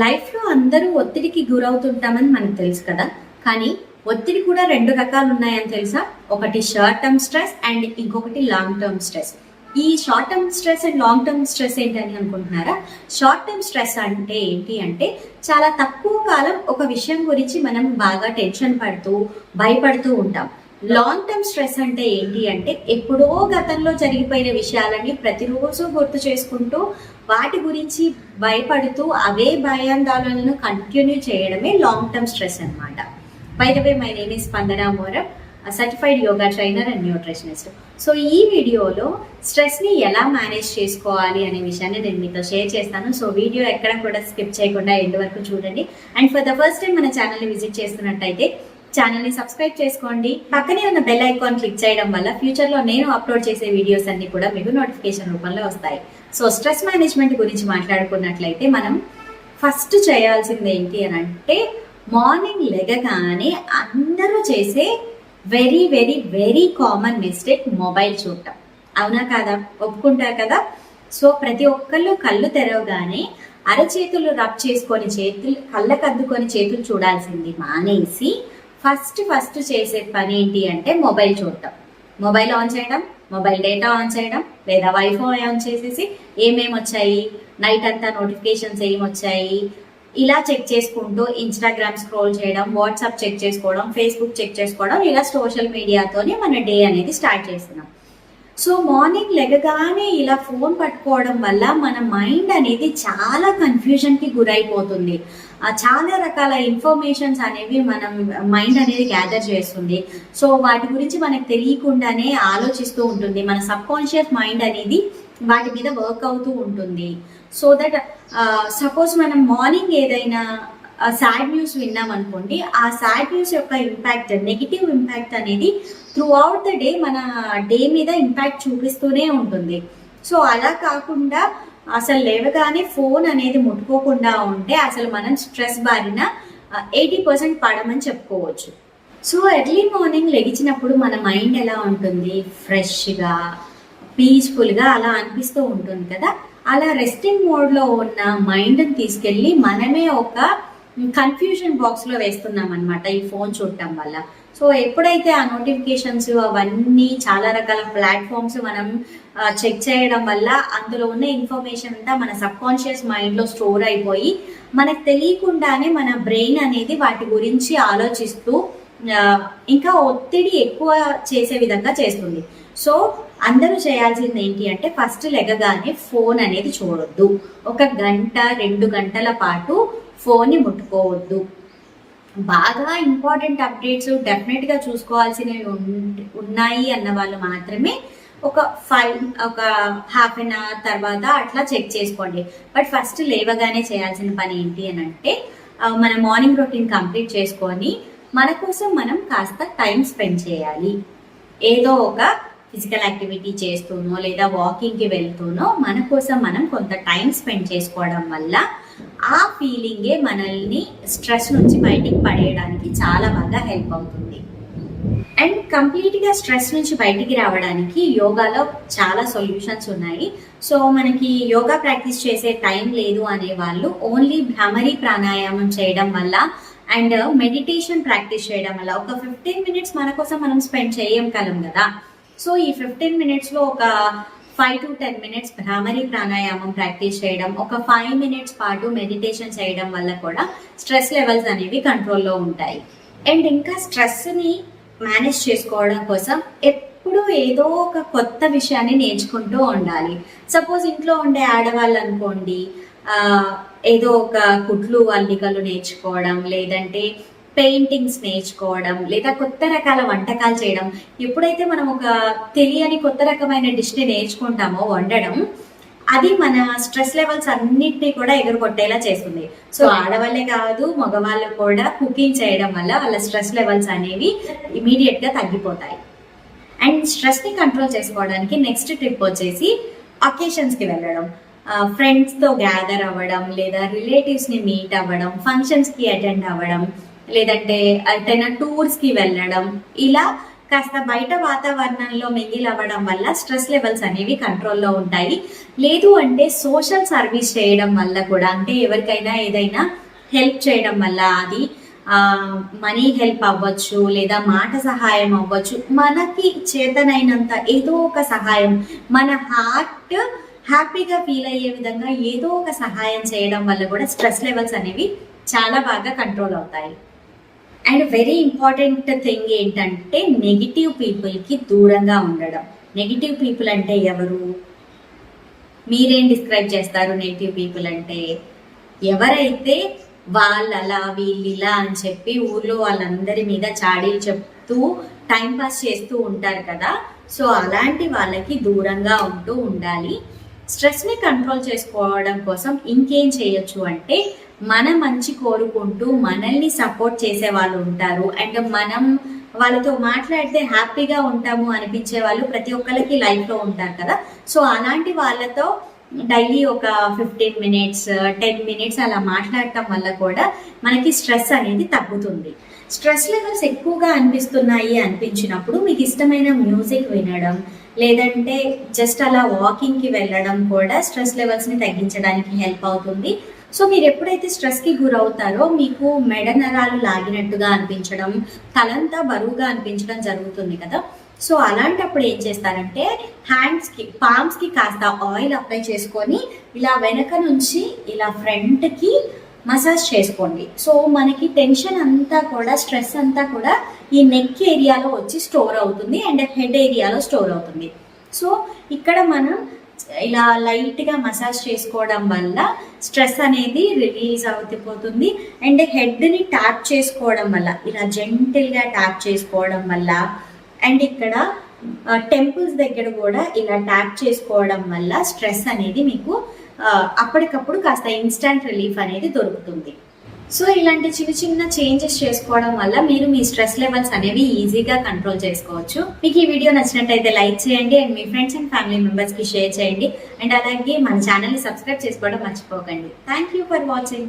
లైఫ్లో అందరూ ఒత్తిడికి గురవుతుంటామని మనకు తెలుసు కదా. కానీ ఒత్తిడి కూడా రెండు రకాలు ఉన్నాయని తెలుసా? ఒకటి షార్ట్ టర్మ్ స్ట్రెస్ అండ్ ఇంకొకటి లాంగ్ టర్మ్ స్ట్రెస్ ఈ short term stress and long term stress ఏంటని అనుకుంటున్నారా? షార్ట్ టర్మ్ స్ట్రెస్ అంటే ఏంటి అంటే చాలా తక్కువ కాలం ఒక విషయం గురించి మనం బాగా టెన్షన్ పడుతూ భయపడుతూ ఉంటాం. లాంగ్ టర్మ్ స్ట్రెస్ అంటే ఏంటి అంటే ఎప్పుడో గతంలో జరిగిపోయిన విషయాలని ప్రతిరోజు గుర్తు చేసుకుంటూ వాటి గురించి భయపడుతూ అవే భయాందోళనలను కంటిన్యూ చేయడమే లాంగ్ టర్మ్ స్ట్రెస్ అనమాట by way my name is Spandana Moram certified yoga trainer and nutritionist so ఈ వీడియోలో స్ట్రెస్ని ఎలా మేనేజ్ చేసుకోవాలి అనే విషయాన్ని నేను మీతో షేర్ చేస్తాను. సో వీడియో ఎక్కడ కూడా స్కిప్ చేయకుండా ఎండ్ వరకు చూడండి. And for the first time మన ఛానల్ని విజిట్ చేస్తున్నట్టయితే ఛానల్ని సబ్స్క్రైబ్ చేసుకోండి. పక్కనే ఉన్న బెల్ ఐకాన్ క్లిక్ చేయడం వల్ల ఫ్యూచర్లో నేను అప్లోడ్ చేసే వీడియోస్ అన్ని కూడా మీకు నోటిఫికేషన్ రూపంలో వస్తాయి. సో స్ట్రెస్ మేనేజ్మెంట్ గురించి మాట్లాడుకున్నట్లయితే మనం ఫస్ట్ చేయాల్సింది ఏంటి అని అంటే మార్నింగ్ లెగగానే అందరూ చేసే very very very common mistake mobile చూడటం. అవునా కాదా? ఒప్పుకుంటారు కదా? సో ప్రతి ఒక్కళ్ళు కళ్ళు తెరవగానే అరచేతులు రబ్ చేసుకొని చేతులు కళ్ళకు అద్దుకొని చేతులు చూడాల్సింది మానేసి ఫస్ట్ ఫస్ట్ చేసే పని ఏంటి అంటే మొబైల్ చూడటం. మొబైల్ ఆన్ చేయడం మొబైల్ డేటా ఆన్ చేయడం లేదా వైఫై ఆన్ చేసేసి ఏమేమి వచ్చాయి నైట్ అంతా నోటిఫికేషన్స్ ఏమి వచ్చాయి ఇలా చెక్ చేసుకుంటూ ఇన్స్టాగ్రామ్ స్క్రోల్ చేయడం వాట్సాప్ చెక్ చేసుకోవడం ఫేస్బుక్ చెక్ చేసుకోవడం ఇలా సోషల్ మీడియాతోనే మన డే అనేది స్టార్ట్ చేస్తున్నాం. సో మార్నింగ్ లెగగానే ఇలా ఫోన్ పట్టుకోవడం వల్ల మన మైండ్ అనేది చాలా కన్ఫ్యూజన్కి గురైపోతుంది. చాలా రకాల ఇన్ఫర్మేషన్స్ అనేవి మనం మైండ్ అనేది గ్యాదర్ చేస్తుంది. సో వాటి గురించి మనకు తెలియకుండానే ఆలోచిస్తూ ఉంటుంది. మన సబ్ కాన్షియస్ మైండ్ అనేది వాటి మీద వర్క్ అవుతూ ఉంటుంది. సో దట్ సపోజ్ మనం మార్నింగ్ ఏదైనా సాడ్ న్యూస్ విన్నాం అనుకోండి ఆ సాడ్ న్యూస్ యొక్క ఇంపాక్ట్ నెగిటివ్ ఇంపాక్ట్ అనేది త్రూ అవుట్ ద డే మన డే మీద ఇంపాక్ట్ చూపిస్తూనే ఉంటుంది. సో అలా కాకుండా అసలు లేవగానే ఫోన్ అనేది ముట్టుకోకుండా ఉంటే అసలు మనం స్ట్రెస్ బారిన ఎయిటీ పర్సెంట్ పడమని చెప్పుకోవచ్చు. సో ఎర్లీ మార్నింగ్ లెగిచినప్పుడు మన మైండ్ ఎలా ఉంటుంది? ఫ్రెష్గా పీస్ఫుల్గా అలా అనిపిస్తూ ఉంటుంది కదా? అలా రెస్టింగ్ మోడ్లో ఉన్న మైండ్ని తీసుకెళ్ళి మనమే ఒక కన్ఫ్యూజన్ బాక్స్లో వేస్తున్నాం అనమాట ఈ ఫోన్ చూడటం వల్ల. సో ఎప్పుడైతే ఆ నోటిఫికేషన్స్ అవన్నీ చాలా రకాల ప్లాట్ఫామ్స్ మనం చెక్ చేయడం వల్ల అందులో ఉన్న ఇన్ఫర్మేషన్ అంతా మన సబ్ కాన్షియస్ మైండ్లో స్టోర్ అయిపోయి మనకు తెలియకుండానే మన బ్రెయిన్ అనేది వాటి గురించి ఆలోచిస్తూ ఇంకా ఒత్తిడి ఎక్కువ చేసే విధంగా చేస్తుంది. సో అందరూ చేయాల్సింది ఏంటి అంటే ఫస్ట్ లెగగానే ఫోన్ అనేది చూడొద్దు. ఒక గంట రెండు గంటల పాటు ఫోన్ని ముట్టుకోవద్దు. బాగా ఇంపార్టెంట్ అప్డేట్స్ డెఫినెట్గా చూసుకోవాల్సినవి ఉన్నాయి అన్న వాళ్ళు మాత్రమే ఒక ఫైవ్ ఒక హాఫ్ అన్ అవర్ తర్వాత అట్లా చెక్ చేసుకోండి. బట్ ఫస్ట్ లేవగానే చేయాల్సిన పని ఏంటి అని అంటే మన మార్నింగ్ రొటీన్ కంప్లీట్ చేసుకొని మన కోసం మనం కాస్త టైం స్పెండ్ చేయాలి. ఏదో ఒక ఫిజికల్ యాక్టివిటీ చేస్తూనో లేదా వాకింగ్కి వెళ్తూనో మన కోసం మనం కొంత టైం స్పెండ్ చేసుకోవడం వల్ల ఆ ఫీలింగే మనల్ని స్ట్రెస్ నుంచి బయటికి పడేయడానికి చాలా బాగా హెల్ప్ అవుతుంది. అండ్ కంప్లీట్గా స్ట్రెస్ నుంచి బయటికి రావడానికి యోగాలో చాలా సొల్యూషన్స్ ఉన్నాయి. సో మనకి యోగా ప్రాక్టీస్ చేసే టైం లేదు అనే వాళ్ళు ఓన్లీ భ్రమరి ప్రాణాయామం చేయడం వల్ల అండ్ మెడిటేషన్ ప్రాక్టీస్ చేయడం వల్ల ఒక ఫిఫ్టీన్ మినిట్స్ మన కోసం మనం స్పెండ్ చేయగలం కదా. సో ఈ ఫిఫ్టీన్ మినిట్స్లో ఒక five to ten minutes Bhramari pranayama practice చేయడం ఒక ఫైవ్ మినిట్స్ పాటు మెడిటేషన్ చేయడం వల్ల కూడా స్ట్రెస్ లెవెల్స్ అనేవి కంట్రోల్లో ఉంటాయి. అండ్ ఇంకా స్ట్రెస్ని మేనేజ్ చేసుకోవడం కోసం ఎప్పుడూ ఏదో ఒక కొత్త విషయాన్ని నేర్చుకుంటూ ఉండాలి. సపోజ్ ఇంట్లో ఉండే ఆడవాళ్ళు అనుకోండి ఏదో ఒక కుట్లు అల్లికలు నేర్చుకోవడం లేదంటే పెయింటింగ్స్ నేర్చుకోవడం లేదా కొత్త రకాల వంటకాలు చేయడం ఎప్పుడైతే మనం ఒక తెలియని కొత్త రకమైన డిష్ని నేర్చుకుంటామో వండడం అది మన స్ట్రెస్ లెవెల్స్ అన్నిటినీ కూడా ఎగురగొట్టేలా చేస్తుంది. సో ఆడవాళ్ళే కాదు మగవాళ్ళు కూడా కుకింగ్ చేయడం వల్ల వాళ్ళ స్ట్రెస్ లెవెల్స్ అనేవి ఇమీడియట్గా తగ్గిపోతాయి. అండ్ స్ట్రెస్ని కంట్రోల్ చేసుకోవడానికి నెక్స్ట్ ట్రిప్ వచ్చేసి అకేషన్స్కి వెళ్ళడం. ఫ్రెండ్స్తో గ్యాదర్ అవ్వడం లేదా రిలేటివ్స్ని మీట్ అవ్వడం ఫంక్షన్స్కి అటెండ్ అవ్వడం లేదంటే ఎటైనా టూర్స్కి వెళ్ళడం ఇలా కాస్త బయట వాతావరణంలో మింగిల్ అవ్వడం వల్ల స్ట్రెస్ లెవెల్స్ అనేవి కంట్రోల్లో ఉంటాయి. లేదు అంటే సోషల్ సర్వీస్ చేయడం వల్ల కూడా అంటే ఎవరికైనా ఏదైనా హెల్ప్ చేయడం వల్ల అది మనీ హెల్ప్ అవ్వచ్చు లేదా మాట సహాయం అవ్వచ్చు. మనకి చేతనైనంత ఏదో ఒక సహాయం మన హార్ట్ హ్యాపీగా ఫీల్ అయ్యే విధంగా ఏదో ఒక సహాయం చేయడం వల్ల కూడా స్ట్రెస్ లెవెల్స్ అనేవి చాలా బాగా కంట్రోల్ అవుతాయి. అండ్ వెరీ ఇంపార్టెంట్ థింగ్ ఏంటంటే నెగిటివ్ పీపుల్కి దూరంగా ఉండడం. నెగిటివ్ పీపుల్ అంటే ఎవరు? మీరేం డిస్క్రైబ్ చేస్తారు నెగిటివ్ పీపుల్ అంటే? ఎవరైతే వాళ్ళు అలా వీళ్ళు ఇలా అని చెప్పి ఊర్లో వాళ్ళందరి మీద చాడీలు చెప్తూ టైం పాస్ చేస్తూ ఉంటారు కదా. సో అలాంటి వాళ్ళకి దూరంగా ఉంటూ ఉండాలి. స్ట్రెస్ని కంట్రోల్ చేసుకోవడం కోసం ఇంకేం చేయొచ్చు అంటే మన మంచి కోరుకుంటూ మనల్ని సపోర్ట్ చేసే వాళ్ళు ఉంటారు. అండ్ మనం వాళ్ళతో మాట్లాడితే హ్యాపీగా ఉంటాము అనిపించే వాళ్ళు ప్రతి ఒక్కరికి లైఫ్లో ఉంటారు కదా. సో అలాంటి వాళ్ళతో డైలీ ఒక ఫిఫ్టీన్ మినిట్స్ టెన్ మినిట్స్ అలా మాట్లాడటం వల్ల కూడా మనకి స్ట్రెస్ అనేది తగ్గుతుంది. స్ట్రెస్ లెవెల్స్ ఎక్కువగా అనిపిస్తున్నాయి అనిపించినప్పుడు మీకు ఇష్టమైన మ్యూజిక్ వినడం లేదంటే జస్ట్ అలా వాకింగ్కి వెళ్ళడం కూడా స్ట్రెస్ లెవెల్స్ని తగ్గించడానికి హెల్ప్ అవుతుంది. సో మీరు ఎప్పుడైతే స్ట్రెస్కి గురవుతారో మీకు మెడ నరాలు లాగినట్టుగా అనిపించడం తలంతా బరువుగా అనిపించడం జరుగుతుంది కదా. సో అలాంటప్పుడు ఏం చేస్తారంటే హ్యాండ్స్కి పామ్స్కి కాస్త ఆయిల్ అప్లై చేసుకొని ఇలా వెనక నుంచి ఇలా ఫ్రంట్కి మసాజ్ చేసుకోండి. సో మనకి టెన్షన్ అంతా కూడా స్ట్రెస్ అంతా కూడా ఈ నెక్ ఏరియాలో వచ్చి స్టోర్ అవుతుంది అండ్ హెడ్ ఏరియాలో స్టోర్ అవుతుంది. సో ఇక్కడ మనం ఇలా లైట్గా మసాజ్ చేసుకోవడం వల్ల స్ట్రెస్ అనేది రిలీజ్ అవుతిపోతుంది. అండ్ హెడ్ని ట్యాప్ చేసుకోవడం వల్ల ఇలా జెంటిల్గా ట్యాప్ చేసుకోవడం వల్ల అండ్ ఇక్కడ టెంపుల్స్ దగ్గర కూడా ఇలా ట్యాప్ చేసుకోవడం వల్ల స్ట్రెస్ అనేది మీకు అప్పటికప్పుడు కాస్త ఇన్స్టంట్ రిలీఫ్ అనేది దొరుకుతుంది. సో ఇలాంటి చిన్న చిన్న చేంజెస్ చేసుకోవడం వల్ల మీరు మీ స్ట్రెస్ లెవెల్స్ అనేవి ఈజీగా కంట్రోల్ చేసుకోవచ్చు. మీకు ఈ వీడియో నచ్చినట్టయితే లైక్ చేయండి అండ్ మీ ఫ్రెండ్స్ అండ్ ఫ్యామిలీ మెంబర్స్కి షేర్ చేయండి. అండ్ అలాగే మన ఛానల్ని సబ్స్క్రైబ్ చేసుకోవడం మర్చిపోకండి. Thank you for watching.